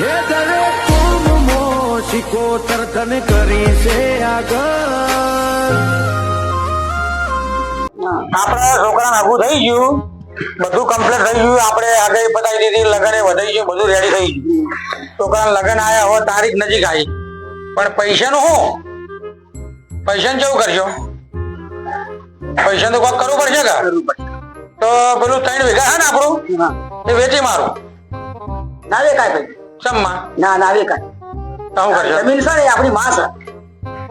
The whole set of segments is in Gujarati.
હે કરી છે આગળ? આપણા છોકરાને આગું થઈ ગયું. બધું કમ્પ્લીટ થઈ ગયું. આપણે આગળ પતાવી દીધી લગન એ વધાઈ ગયું બધું રેડી થઈ ગયું. છોકરાને લગન આવ્યા હવે તારીખ નજીક આવી. પણ પૈસાનું શું? પૈસા કેવું કરશો તો કોક કરવું પડશે કે? તો પેલું ત્રણ વીઘા છે ને આપણું? એ વેચી મારું. ના વેકાય ભાઈ સમમાં ના ના તો કરશો જમીન છે ને આપણી માં છે.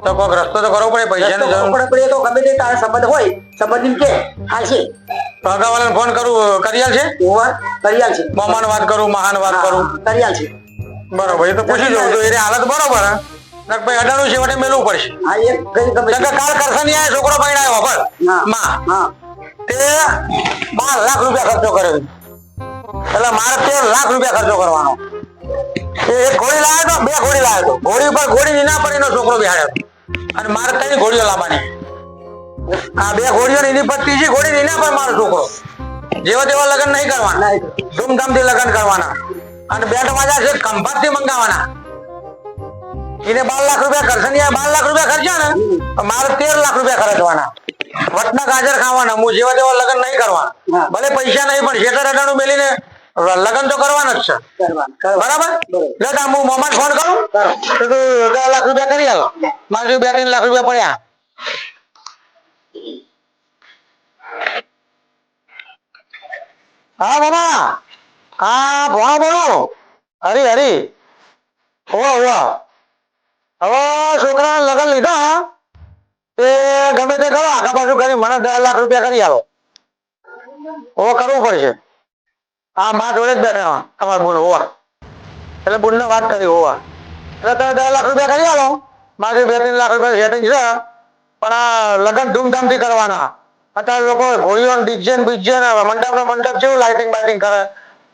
તો રસ્તો તો કરવો પડે પૈસાની રસ્તો જરૂર. પડે પડે તો ગમે તે તારા સંબંધ હોય સંબંધી કે હા છે. અગાવાલાને ફોન કરું કરિયાલ છે? ઓવર કરિયાલ છે. મોમાન વાત કરું મહાન વાત કરું. કરિયાલ છે. બરોબર એ તો પૂછી જોઉં તો એની હાલત બરોબર ભાઈ અડાણું છે વટે મેલવું પડશે. હા એક ગઈ કાલ કરશે નહીં આ છોકરો પૈણાયો આવ્યો હા માં. તે બાર લાખ રૂપિયા ખર્ચો કર્યો એટલે મારે તેર લાખ રૂપિયા ખર્ચો કરવાનો. એ એક ઘોડી લાવ્યો તો બે ઘોડી લાવ્યો તો. ઘોડી ઉપર ઘોડી નીના પર એનો છોકરો બેહાડ્યો અને મારે ત્રણ ઘોડીઓ લાવવાની. આ બે ઘોડીઓ એની પર ત્રીજી ઘોડી નીના પર મારો છોકરો. જેવા તેવા લગ્ન નહીં કરવાના. ધૂમધામથી લગ્ન કરવાના. અને બેટ વાજા છે ખંભાતથી મંગાવાના. એને બાર લાખ રૂપિયા ખર્ચે બાર લાખ રૂપિયા ખર્ચ્યા ને મારે તેર લાખ રૂપિયા ખર્ચવાના. વટના ગાજર ખાવાના. હું જેવા તેવા લગ્ન નહીં કરવા ભલે પૈસા નહીં પણ શેતર અડાણું મેલીને લગ્ન તો કરવાના જ છે. બરાબર? લે તો હું મોમાં ફોન કરું? તો તું દસ લાખ રૂપિયા કરી આવો મારે બે ત્રણ લાખ રૂપિયા પડ્યા. હા બાબા હા ભણો ભણો હરી હરી. હોવા હોવા હવે છોકરા લગન લીધા તે ગમે તે કરો. આખા પાછું કરી મને દસ લાખ રૂપિયા કરી આવો હવે કરવું પડશે. હા માં જોડે જ બેઠા તમારા બોલ હોવા. એટલે બોલને વાત કરી હોવા. એટલે તમે દસ લાખ રૂપિયા કરી આલો. મારી બે ત્રણ લાખ રૂપિયા સેટિંગ છે. પણ આ લગ્ન ધૂમધામથી કરવાના. અત્યારે લોકો ઘોડીઓ ડીજે ને બીજે મંડપ ને મંડપ જેવું લાઇટિંગ બાઇટિંગ કરે.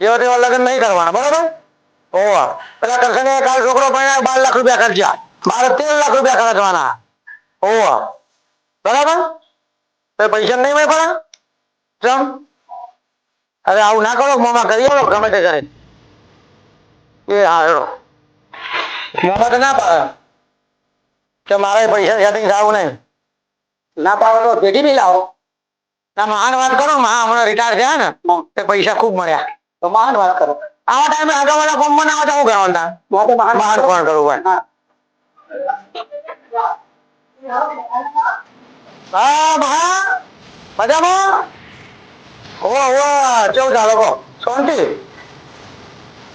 એવા તેવા લગ્ન નહીં કરવાના. બરાબર? હોવા. પેલા કરશે કાલ છોકરો પણ બાર લાખ રૂપિયા ખર્ચ્યા મારે તેર લાખ રૂપિયા ખર્ચવાના. હોવા. બરાબર? પૈસા નહીં મળે પડે ચમ? અરે આવું ના કરો મોમાં કરી આવો ગમે તે કરે. એ હા હેડો. મોમાં તો ના પાડે. કે મારે પૈસા સેટિંગ થવું નહીં. ના પાડો તો પેઢી બી લાવો. ના મહાન વાત કરો મહા હમણાં રિટાયર થયા ને તે પૈસા ખૂબ મળ્યા. તો મહાન વાત કરો. આવા ટાઈમે આગળવાળા ફોનમાં ના આવે તો શું કરવાના મહાન ફોન કરવું ભાઈ. હા. હા મહા મજામાં? ઓ હોવા કેવું ચાલો કહો શાંતિ?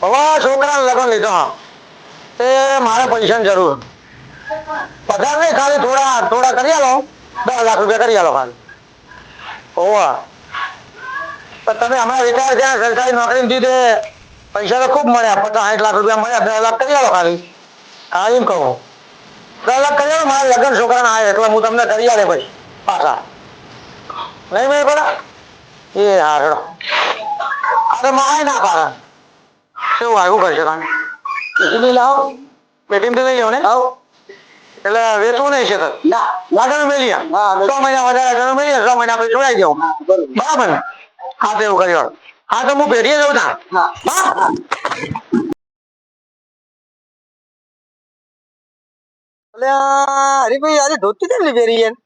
હોવા છોકરાને લગ્ન લીધો. તે મારે પૈસાની જરૂર. પગાર નહીં, ખાલી થોડા થોડા કરી આલો. દસ લાખ રૂપિયા કરી આલો ખાલી. પણ તમે હમણાં રિટાયર થયા સરકારી નોકરી દીધે પૈસા તો ખૂબ મળ્યા, પચાસ, સાઠ લાખ રૂપિયા મળ્યા, દસ લાખ કરી આલો ખાલી. હા, એમ કહું. દસ લાખ કરી આલો, મારા લગ્ન છોકરાના આવે એટલે હું તમને કરી આલે ભાઈ, પાછા. નહીં ભાઈ પેલા એ હા હેડો અરે માય ના કારણ શું આવ્યું કરશે તમે? પેઢી લાવો. પેટીમ લઈ લો ને? આવો. એટલે વેચવું નહીં છે તો. ના. લાગણ મેલી હા, છ મહિના વધારે મેલી છ મહિના પછી જોડાઈ દઉં બરાબર. ને હા તો એવું કરી વાળો. હા તો હું પેઢીએ જઉં તા હા. અરે હરીભાઈ આજે ધોતી કેમ પહેરી યાર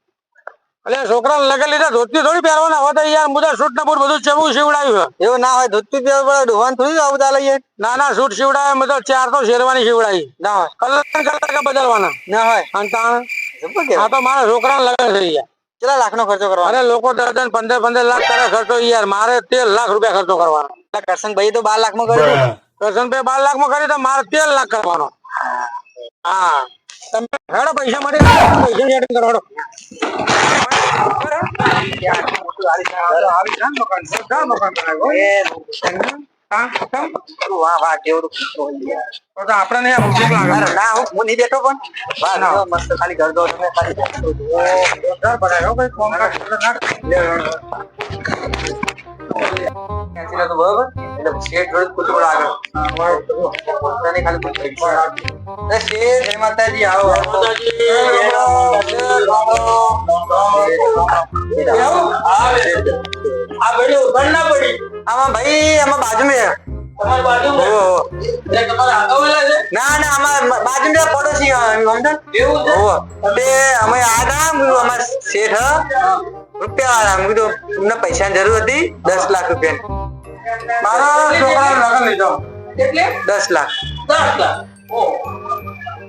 એટલે છોકરા લગન લીધા ધોતી થોડી પહેરવાના. હવે તો યાર મુદા સૂટ ને બૂટ બધું ચેવું શીવડાવ્યું એવું ના હોય ધોતી પહેરવું પડે ડોહાન થોડી આવું તા લઈએ? ના ના શૂટ શીવડાવે મતલબ ચાર તો શેરવાની શીવડાવી. ના હોય. કલર કલર બદલવાના. ના હોય. અને તાણ? હા તો મારા છોકરા લગન થઈ ગયા. કેટલા લાખ નો ખર્ચો કરવાનો? અરે લોકો દર્દન પંદર પંદર લાખ કરે ખર્ચો યાર. મારે તેર લાખ રૂપિયા ખર્ચો કરવાનો. કરશનભાઈ તો બાર લાખમાં કર્યું કરશનભાઈ બાર લાખમાં કરી તો મારે તેર લાખ કરવાનો. હા. તમે હેડો પૈસા માટે પૈસા સેટિંગ કરો હેડો. ના હું હું નહીં બેઠો પણ. ના. મસ્ત ખાલી ઘર દો તમે બરોબર. એટલે શેઠ જોડે પૂછવું આગળ પોતાને ખાલી જય માતાજી આવો. આ ના પડી. આમાં ભાઈ આમાં બાજુ બાજુમાં. તમારે ના ના અમાર બાજુ ના પડોશી અ, એવું તે અમે હતા અમાર શેઠ રૂપિયા વાળા મેં કીધું એમને પૈસાની જરૂર હતી દસ લાખ રૂપિયા મારા છોકરા લગ્ન લીધો. દસ લાખ. દસ લાખ.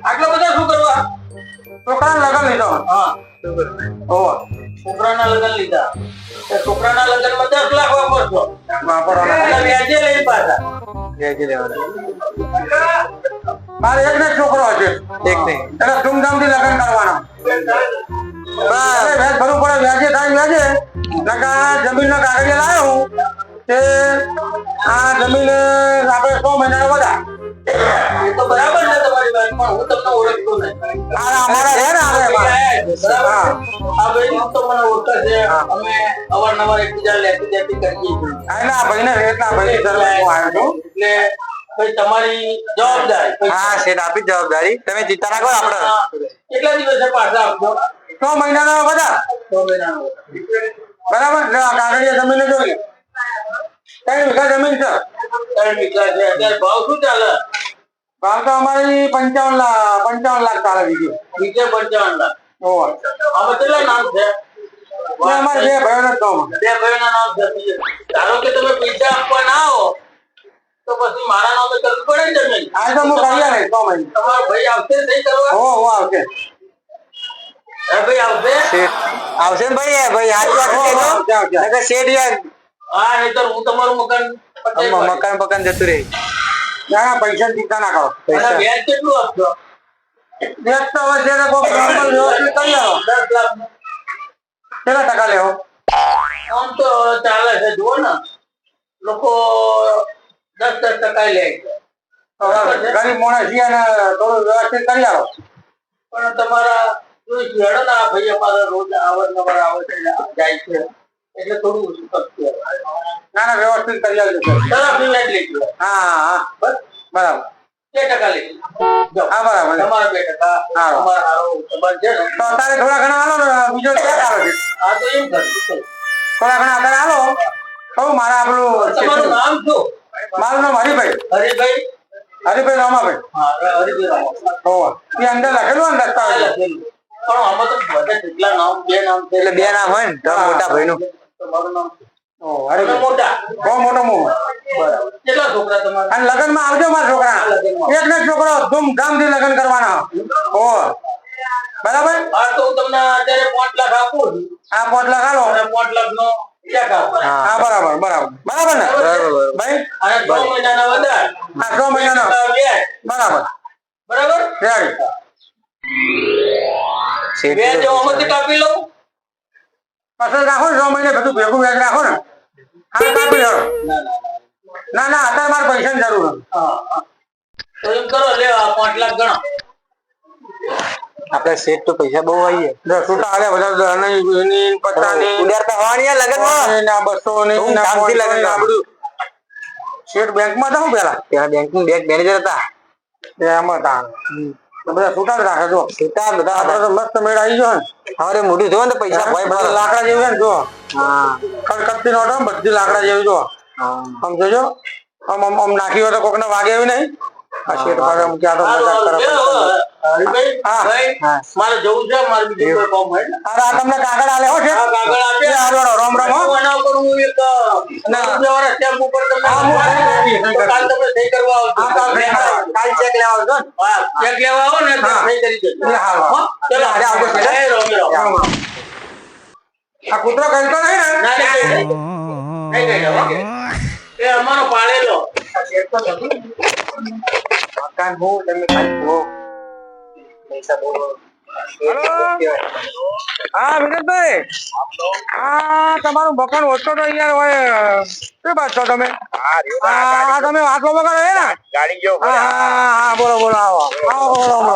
આટલા બધા શું કરવા? છોકરા લગન લીધો હા. ઓહો. છોકરાના લગન લીધા. છોકરાના લગ્નમાં દસ લાખ વાપરશો વાપરવાના. વ્યાજે લઈ પાછા. વ્યાજે લેવાના. મારે એક ને છોકરો છે એક નહીં. એને ધૂમધામથી લગ્ન કરવાનો. વ્યાજ ભરવું પડે વ્યાજે થાય વ્યાજે. નકા જમીનના કાગળિયા લાવ્યો હું તે આ જમીન આપણે સો મહિના બધા પણ હું તમને ઓળખતો નહીં અમારા છે ને આપણે આ ભાઈ તો મને ઓળખે છે. અમે અવારનવાર એકબીજા લેતી દેતી કરીએ છીએ. આ એના ભાઈને રેતના ભાઈની જરૂર હું આવ્યો છું. એટલે તમારી જવાબદારી. હા શેઠ આપી જવાબદારી. તમે ચિંતા ના કરો આપણે. કેટલા દિવસે પાછા આપજો? સો મહિનાના બધા. મહિનાનો બરાબર? કાગળિયા જમીન જોઈએ ત્રણ વીઘા જમીન છે? ત્રણ વીઘા છે. અત્યારે ભાવ શું ચાલે? ભાવ તો અમારી પંચાવન લાખ પંચાવન લાખ ચાલે બીજું. વીઘે પંચાવન લાખ. ઓહો આમાં કેટલા નામ છે? અમારે બે ભાઈઓનો જ બે ભાઈઓના નામ છે. ધારો કે તમે પૈસા આપવા ના આવો તો પછી મારા નામે કરવું પડે ને જમીન આ તો હું કર્યા નહીં સો મહિના. તમારો ભાઈ આવશે નહીં કરવા? હો હો આવશે. હે ભાઈ આવશે? આવશે ને ભાઈ ભાઈ હાથ આવશે. નકર શેઠ યાર. હા નહીતર હું તમારું મકાન મકાન મકાન જતું રહે. ના ના પૈસા ચિંતા ના કરો પૈસા. વ્યાજ કેટલું આપશો? વ્યાજ તો હવે છે ને કોઈ normal વ્યવસ્થિત કરી લો દસ લાખ કેટલા ટકા લેવો? આમ તો ચાલે છે જુઓ ને. લોકો દસ દસ ટકા લે? ગરીબ માણસ છીએ અને થોડું વ્યવસ્થિત કરી આવો પણ તમારા જોઈ છે હેડો ને ભાઈ અમારા રોજ અવારનવાર આવે છે ને જાય છે. એટલે થોડું ઓછું કરશે ના ના વ્યવસ્થિત કરી આવજો સર. વ્યાજ લેજો હા બરાબર. બે ટકા લેજો હા બરાબર. તમારા બે ટકા હા. અમારા છે તો અત્યારે થોડા ઘણા હાલો ને બીજો ક્યાં આવે છે. આ તો એમ કરશું થોડા ઘણા અત્યારે હાલો. કહું મારા તમારું આપણું નામ શું? મારું નામ હરિભાઈ. હરિભાઈ? હરિભાઈ રામાભાઈ. હા હરિભાઈ રામો. હોવા એ અંદર લખેલું ને દસ્તાવેજ. પણ આમાં તો બધા કેટલા નામ બે નામ એટલે બે નામ હોય ને મોટા ભાઈ ભાઈનું. તમારું નામ? મોટા બહુ મોટો બરાબર. કેટલા છોકરા તમારા? અને લગ્નમાં આવજો મારા છોકરા. એક ને છોકરો ધૂમધામથી લગ્ન કરવાના. ઓ બરાબર? હા તો હું તમને અત્યારે પાંચ લાખ આપું આ પાંચ લાખ હાલો અને પાંચ લાખ નો હા બરાબર બરાબર. બરાબર ને? ભાઈ? અને છ મહિનાના વધાર. આ છ મહિનાનો. બરાબર. બરાબર? રેડી. વ્યાજ જો આમાંથી કાપી લઉં. પાછળ રાખો ને છ મહિને બધું ભેગું વ્યાજ રાખો ને. હા કાપી લો ના ના ના ના અત્યારે મારે પૈસાની જરૂર નથી. હા હા. તો એમ કરો લે પાંચ લાખ ગણો. આપણે સેટ તો પૈસા બહુ આવીએ દસ છૂટા આવે બધા એની પચાની ઉડાડતા હોવાની લગનમાં? ના બસો ની ના કામથી લગન બધું શેઠ બેંકમાં હતા હું પેલા પેલા બેંકનું બેંક મેનેજર હતા. એમાં હતા. તો બધા છૂટા જ રાખે જો. છૂટા બધા આપડે તો મસ્ત મેળ આવી ગયો ને. હવે મોઢું જો ને પૈસા ભાઈ બધા લાકડા જેવી છે ને જો. હા. ખડખડતી નોટો બધી લાકડા જેવી જો. સમજો જો આમ આમ આમ નાખી હોય તો કોકને વાગે આવી નહીં. આ શેઠ ભાગે આમ ક્યાં તો મજાક કરે. હા, હા. મારે જવું છે મારે બીજું કોઈ કામ હોય તમને કાગળ આલે છે આ કાગળ આપ્યા. એ હારું, હારું, રામ રામ હો. એના ઉપર હું એક ના. રૂપિયાવાળા stamp ઉપર તમને હા, હું સહી કરી દઈશ, સહી તો કરી કાલ તમે સહી કરવા આવજો. હા, કાલ સહી કરવા. કાલ ચેક લેવા આવજો હા, check લેવા આવો ને સહી કરી દેજો. એ હારું, હો? હારું. ચલો. આજે આવજો, જય રામ, રામ. રામ રામ. આ કૂતરો કહેતો નહીં ને ના, હો. એ અમારો પાળેલો મકાન બહુ તમે બહુ હા વિનોદભાઈ. હા તમારું મકાન ઓછો તો યાર હોય શું વાત છો તમે? હા તમે વાતો વગર કરો ને? ગાડી જો હા હા હા બોલો બોલો આવો આવો બોલો બોલો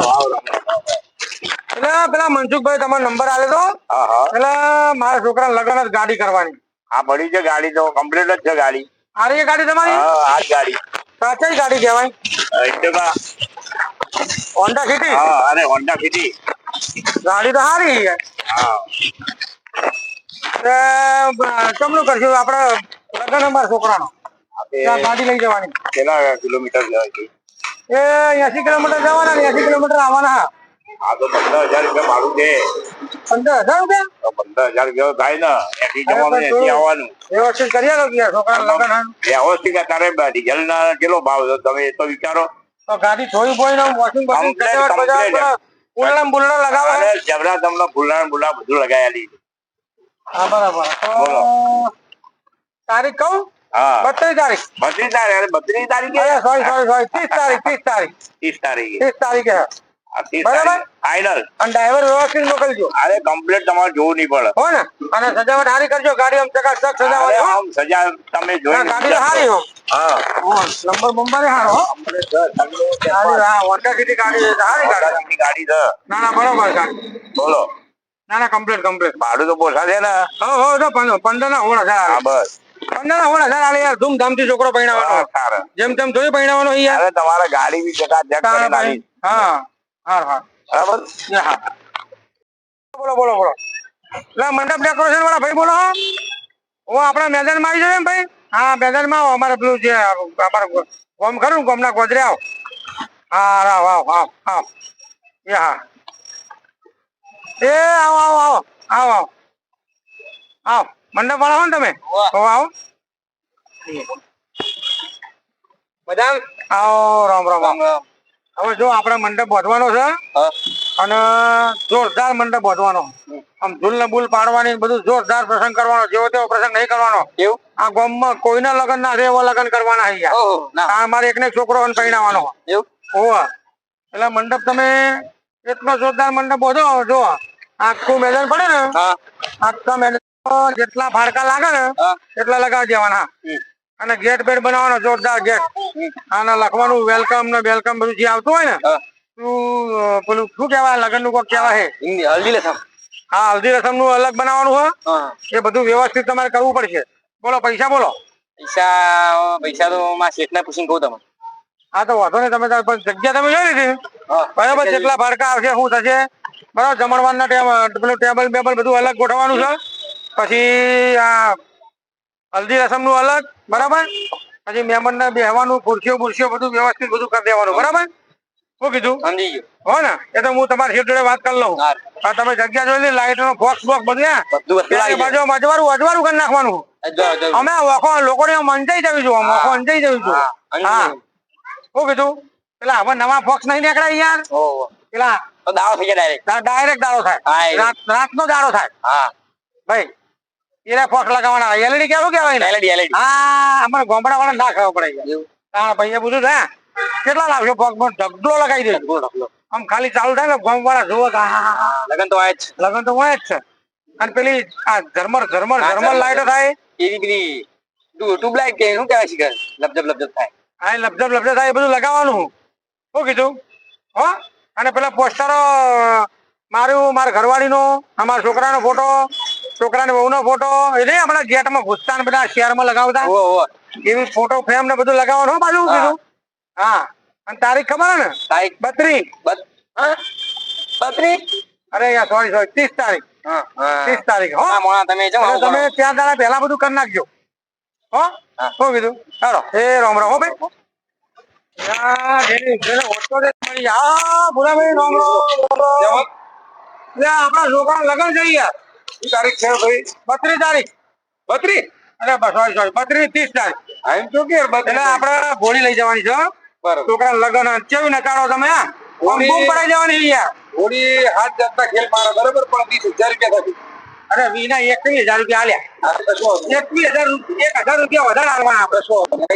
એટલે પેલા મનસુખભાઈ તમારો નંબર આવે તો? હા હા. એટલે મારા છોકરા લગન જ ગાડી કરવાની. આ પડી છે ગાડી તો કમ્પ્લીટ જ છે ગાડી. આ ગાડી તમારી? હા આ જ ગાડી. સાચી ગાડી કહેવાય? Honda City? હા અરે હોન્ડા સિટી. ગાડી તો સારી છે. હા. કેમનું કરશું? આપડે લગન અમારા છોકરાનો. ગાડી લઈ જવાની. કેટલા કિલોમીટર જવાય એ એસી કિલોમીટર જવાના ને એસી કિલોમીટર આવવાના. હા. તો પંદર હજાર રૂપિયા ભાડું છે. પંદર હજાર રૂપિયા? પંદર હજાર રૂપિયા થાય ને. એસી જવાનું તો- આવવાનું. વ્યવસ્થિત કરી આલો છોકરા લગ્ન. વ્યવસ્થિત તારે ડીઝલ ના કેટલો ભાવ તમે એ તો વિચારો. તો ગાડી થોડી બોઈ ને વોશિંગ મશીન Complete, બજાર. કરો. ઉલણા બુલણા અને જબરા તમને બુલડા બુલડા બધું લગાવેલી હા બરાબર. બોલો. તારીખ કહું? હા. બત્રીસ તારીખ. બત્રીસ તારીખ બત્રીસ તારીખે? સોરી સોરી સોરી ત્રીસ તારીખ ત્રીસ તારીખ. ત્રીસ તારીખે. ત્રીસ તારીખે. બરાબર. તારીખ અને ડ્રાઈવર વ્યવસ્થિત મોકલજો. અરે કમ્પ્લીટ તમારે જોવું નહીં પડે. હો ને? અને સજાવટ સારી કરજો. ગાડી આમ ચકાચક સજાવટ આમ સજા તમે ના, જોઈ ગાડી સારી હો. હા. નંબર બંબર સારો સારી, હા હોન્ડા સિટી ગાડી સારી ગાડી. ગાડી ગાડી છે. ના ના બરોબર ગાડી બોલો. ના ના કમ્પ્લીટ કમ્પ્લીટ ભાડું તો પોસાશે ને. હો હો તો પંદર ના હોળ હજાર હા બસ. પંદર ના હોળ હજાર યાર ધૂમધામથી છોકરો પહેણાવાનો જેમ તેમ જોઈ પહેણાવાનો યાર. તમારે ગાડી બી ચકાચક કરી નાખી હા. હા હા બરાબર? હા. બોલો બોલો બોલો. લે મંડપ ડેકોરેશન વાળા ભાઈ બોલો ઓ આપણા મેદાનમાં આવી જાય ને ભાઈ? હા મેદાનમાં આવો. અમારે પેલું જે અમારે ગોમ ખરું ને ગોમના ગોદરે આવો. હા આવો આવો આવો આવો. એ હા. એ આવો આવો આવો. આવો આવો. આવો. મંડપ વાળા હો ને તમે? આવો આવો. બધા આવો રામ રામ રામ. હવે જો આપણે મંડપ બાંધવાનો છે અને જોરદાર મંડપ બાંધવાનો. આમ ઝૂલ ને બુલ પાડવાની બધું જોરદાર પ્રસંગ કરવાનો જેવો તેવો પ્રસંગ નહીં કરવાનો. એવું? આ ગામમાં કોઈના લગ્ન ના છે એવા લગ્ન કરવાના અહીંયા. અમારે એકને એક છોકરો હોય ને પરણાવવાનો એવું? હોવા એટલે મંડપ તમે એટલો જોરદાર મંડપ બાંધો જો. આખું મેદાન પડે ને આખા મેદાન જેટલા ફાડકા લાગે ને એટલા લગાવી દેવાના. અને ગેટ બેટ બનાવવાનો જોરદાર ગેટ. અને લખવાનું વેલકમ ને વેલકમ બધું જે આવતું હોય ને તું પેલું શું કેવાય લગનનું કોક કેવાય છે હલ્દી રસમ હા હલ્દી રસમનું અલગ બનાવવાનું હોય. એ બધું વ્યવસ્થિત તમારે કરવું પડશે. બોલો પૈસા બોલો. પૈસા પૈસા તો માં શેઠ ને પૂછીને કહું તમને. હા તો વાંધો નહીં તમે પણ જગ્યા તમે જોઈ લીધી. બરાબર જેટલા ભાડકા આવશે શું થશે? બરાબર જમણવારના ટેબ- પેલું ટેબલ બેબલ બધું અલગ ગોઠવવાનું છે. પછી આ હલ્દી રસમનું અલગ બરાબર? પછી મહેમાન ને બેહવાનું ખુરશીઓ બુરશીઓ બધું વ્યવસ્થિત બધું કરી દેવાનું બરાબર? શું કીધું? સમજી ગયો. હો ને એ તો હું તમારી શેઠ જોડે વાત કરી લઉં. હા. તમે જગ્યા જોઈ લી લાઈટ નો બોક્સ બોક્સ બધું બાજુ અજવાળું અજવાળું કરી નાખવાનું. અમે ઓખો લોકોને આમ અંજાઈ જવી છું ઓખો અંજાઈ જવી છું હા. શું કીધું? પેલા હવે નવા ફોક્સ નહીં નીકળાય યાર. પેલા તો થઈ જાય ડાયરેક્ટ ડાયરેક્ટ દાડો થાય. રાત નો દાડો થાય. હા. ભાઈ એને ફોક્સ લગાવવાના એલઈડી કેવું કેવાય ને એલઈડી એલઈડી હા અમારે ગોમડા વાળા ના ખાવા પડે હા ભાઈ એ બધું થાય કેટલા લાવશો પગમાં ઢગલો લગાવી દે. આમ ખાલી ચાલુ થાય ને ગોમ વાળા જોવો. લગન તો હોય જ. લગન તો હોય જ છે. અને પેલી આ ઝરમર ઝરમર ઝરમર લાઈટો થાય. એવી ટુ ટ્યુબલાઇટ કે શું કહેવાય શીખર? લબજબ લબજબ થાય. હા લબજબ લબજબ થાય એ બધું લગાવવાનું શું કીધું? હો? અને પેલા પોસ્ટરો મારું મારા ઘરવાળીનો અમારા છોકરાનો ફોટો છોકરાની વહુનો ફોટો એ નહીં આપણા ગેટમાં ઘૂસતા ને બધા શેરમાં લગાવતા? એવી ફોટો ફ્રેમ ને બધું લગાવવાનું બાજુ કીધું હા. અને તારીખ ખબર ને? તારીખ બત્રી. બત્રી? અરે યાર સોરી સોરી ત્રીસ તારીખ. ત્રીસ તારીખ હો. તમે તમે ત્યાં દાડા પહેલા બધું કરી નાખજો. હો? શું કીધું? ચાલો એ રામ રામ. હો ભાઈ. આપણા છોકરા લગ્ન છે યાર. તારીખ છે ભાઈ? બત્રીસ તારીખ. બત્રીસ? અરે સોરી sorry. બત્રીસ, ત્રીસ તારીખ. એટલે આપડે ઘોડી લઈ જવાની છે છોકરા લગ્ન કેવી નકારો તમે હા? આમ ઘોડી- બૂમ પડાઈ જવાની યાર હોળી હાથ જાતના ખેલ મારા બરાબર પણ ત્રીસ હજાર રૂપિયા થશે અરે વીના એકવીસ હજાર રૂપિયા આલ્યા આ તો કશું વાંધો એકવીસ હજાર એક હજાર રૂપિયા વધારે આલવાના આપણે.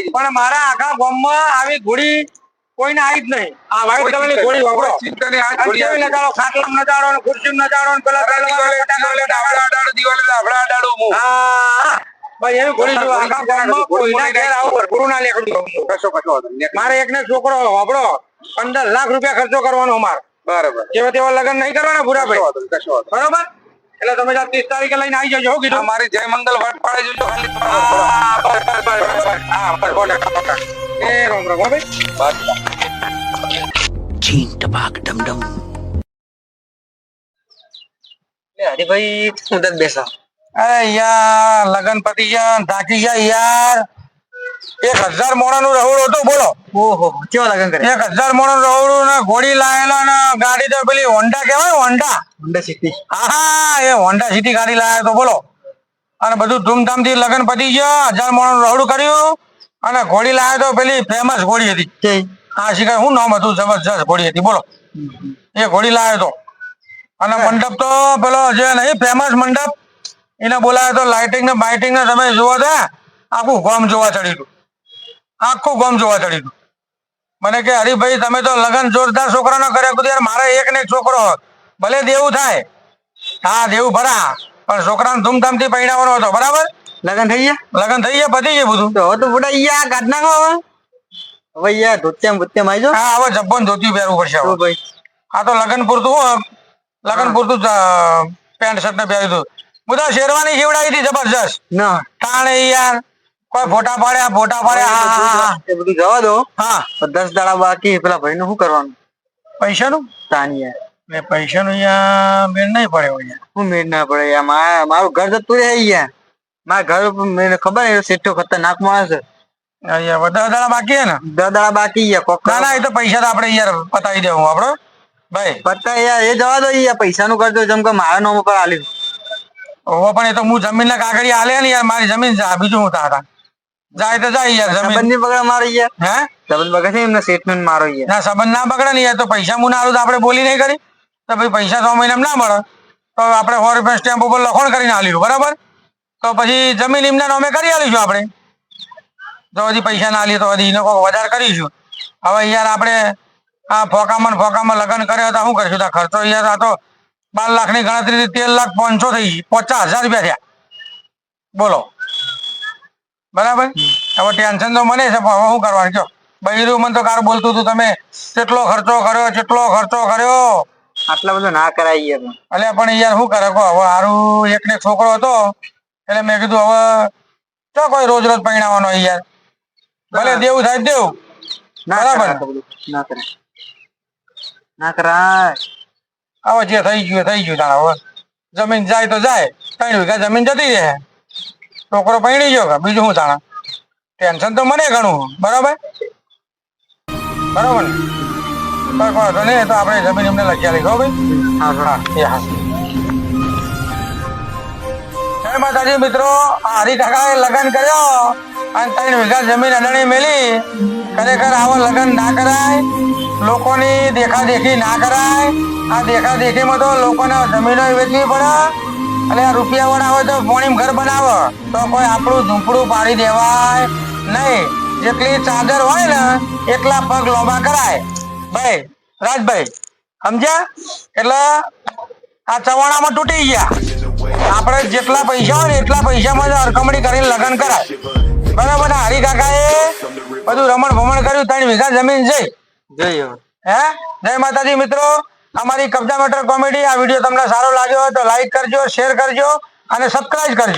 પણ મારા આખા ગામમાં આવી ઘોડી કોઈને આવી જ નહીં. આ વાયુ કલરની ગોળી વાપરો. કોઈ ચિંતા નહીં, આ ગોળી આવશે. નચાડો ખાટલામાં નચાડો ને ખુરશીમાં નચાડો ને પેલા દિવાલે- ડાબડા અડાડું, દિવાલે ડાબડા અડાડું હું. હા. ભાઈ એવી ગોળી જો આખા ગામમાં કોઈના ઘેર આવું ભરભરું ના લેકડું કશો કશો મારે એક ને છોકરો વાપરો. પંદર લાખ રૂપિયા ખર્ચો કરવાનો અમારે. બરાબર. જેવા તેવા લગ્ન નહીં કરવાના ભૂરા ભાઈ બરોબર? એટલે તમે જ્યાં ત્રીસ તારીખે લઈને આવી જજો કીધું. મારી જય મંગલ વટ પાડે જોજો ખાલી હા, બસ, બસ, બસ, બસ, બસ. હા, બસ, સો ટકા, સો ટકા. એ રામ રામ ભાઈ. બસ. છીન ટપાક ડમ ડમ. હરિભાઈ હું તને બેસા અરે યાર લગન પતિ ગયા થાકી ગયા યાર. એક હજાર મોણાનું રહોડું હતું બોલો. ઓહો કેવા લગન કરે એક હજાર મોણાનું રહોડું ને ઘોડી લાયેલા ને ગાડી તો પેલી હોન્ડા કેવાય હોન્ડા? Honda City. હા એ હોન્ડા સિટી ગાડી લાવ્યો તો બોલો. અને બધું ધૂમધામથી લગ્ન પતી ગયો હજાર મોણાનું રહોડું કર્યું અને ઘોડી લાવ્યો તો પેલી ફેમસ ઘોડી હતી. કે? આ શિકાર શું નામ હતું? જબરજસ્ત ઘોડી હતી બોલો. એ ઘોડી લાવ્યો તો. અને મંડપ તો પેલો જે નહીં ફેમસ મંડપ એને બોલાયો તો લાઇટિંગ ને બાઇટિંગ ને તમે જુઓ તો આખું ગોમ જોવા ચડ્યું હતું. આખું ગોમ જોવા ચડ્યું હતું. મને કે હરીભાઈ તમે તો લગન જોરદાર છોકરાનો કર્યા કીધું યાર મારે એક ને એક છોકરો ભલે દેવું થાય. હા દેવું ભરા. પણ છોકરાને ધૂમધામથી પહેરાવવાનો હતો બરાબર? લગન થઈ ગયા? લગન થઈ ગયા પતી ગયું બધું. હવે તો બુડા ગયા કાઢ નાખો હવે હવે યાર ધોત્યામ ભૂત્યામ આવી હા હવે જબ્બન ધોતી પહેરવું પડશે હવે. ભાઈ. આ તો લગન પૂરતું હું. લગન પૂરતું પેન્ટ શર્ટ ને પહેર્યું હતું. બધા શેરવાની શેવડાવી હતી જબરજસ્ત. ના. તાણે યાર. કોઈ ફોટા પાડ્યા ફોટા પાડ્યા હા હા હા એ બધું જવા દો. હા. પણ દસ દાડા બાકી પેલા ભાઈ નું શું કરવાનું? પૈસાનું? તાની મેં પૈસાનું અહીંયા મેળ નહીં પડે અહીંયા. હું મેળ ના પડે? યાર મારા મારું ઘર જતું રહે અહીંયા. મારા ઘર મને ખબર છે સેઠો ખતરનાક માણસ છે. અહીંયા બધા દાડા બાકી ને? દસ દાડા બાકી યાર કોક ના ના એ તો પૈસા તો આપણે યાર પતાવી દેવું આપણો. ભાઈ. પત્તા યાર એ જવા દો યાર પૈસા નું કરજો જેમ કે મારા નામ ઉપર આલ્યું. ઓ પણ એ તો હું જમીન ના કાગળી હાલે ને યાર મારી જમીન બીજું હું તાતા જાય તો જાય યાર જમીન સંબંધની બગડા મારો યાર. હે? સંબંધ બગડે છે એમને સેઠ મારો યાર. ના સંબંધ ના બગડે ને યાર તો પૈસા હું ના તો આપણે બોલી નહીં કરી. તો ભાઈ પૈસા સો મહિના ના મળે. તો આપણે સો રૂપિયા સ્ટેમ્પ ઉપર લખણ કરીને આલ્યું બરાબર? તો પછી જમીન એમના નામે કરી આલીશું આપણે. જો હજી પૈસા ના આલીએ તો હજી એનો કોઈ વધારે કરીશું. હવે યાર આપણે આ ફોકામાં ફોકામાં લગ્ન કર્યા હતા શું કરીશું? ખર્ચો યાર આ તો બાર લાખની ગણતરી તેર લાખ પાંચસો થઈ ગઈ. પચાસ હજાર રૂપિયા થયા. બોલો. બરાબર? હવે ટેન્શન તો મને છે પણ હવે શું કરવાનું? કયો? બૈરું મને તો કાર બોલતું હતું તમે. કેટલો ખર્ચો કર્યો કેટલો ખર્ચો કર્યો. આટલા બધું ના કરાય યાર. એટલે પણ યાર શું કરે? કહો હવે હારું એક ને છોકરો હતો. એટલે મેં કીધું હવે ચો કોઈ રોજ રોજ પરિણામવાનો યાર. ભલે દેવું થાય દેવું. ના બરાબર. ના કરાય. ના કરાય. હવે જે થઈ ગયું થઈ ગયું તારા હવે. જમીન જાય તો જાય. ત્રણ વીઘા જમીન જતી રહે. છોકરો પૈણી ગયો કે બીજું શું તાણા ટેન્શન તો મને ઘણું બરાબર? બરાબર ને? વાંધો નહીં તો આપણે જમીન એમને લખી આલી ખબર ભાઈ? હા હા. એ હા. જય માતાજી મિત્રો આ હરી કાકાએ લગ્ન કર્યો અને ત્રણ વીઘા જમીન અડણી મેલી. ખરેખર આવા લગ્ન ના કરાય લોકોની દેખાદેખી ના કરાય. આ દેખાદેખીમાં તો લોકોને જમીનો વેચવી પડે. અને આ રૂપિયા વાળા હોય તો પોણીમ ઘર બનાવો. તો કોઈ આપણું ઝૂંપડું પાડી દેવાય. નહીં જેટલી ચાદર હોય ને એટલા પગ લોબા કરાય. ભાઈ રાજભાઈ સમજ્યા? એટલે આ ચવાણામાં તૂટી ગયા. આપણે જેટલા પૈસા હોય ને એટલા પૈસામાં જ અરકમણી કરીને લગ્ન કરાય. બરાબર ને હરી કાકાએ બધું રમણ ભમણ કર્યું ત્રણ વીઘા જમીન જઈ. જોઈએ હે? જય માતાજી મિત્રો. અમારી કબજા મેટર કોમેડી આ વીડિયો તમને સારો લાગ્યો હોય તો લાઈક કરજો શેર કરજો અને સબસ્ક્રાઇબ કરજો.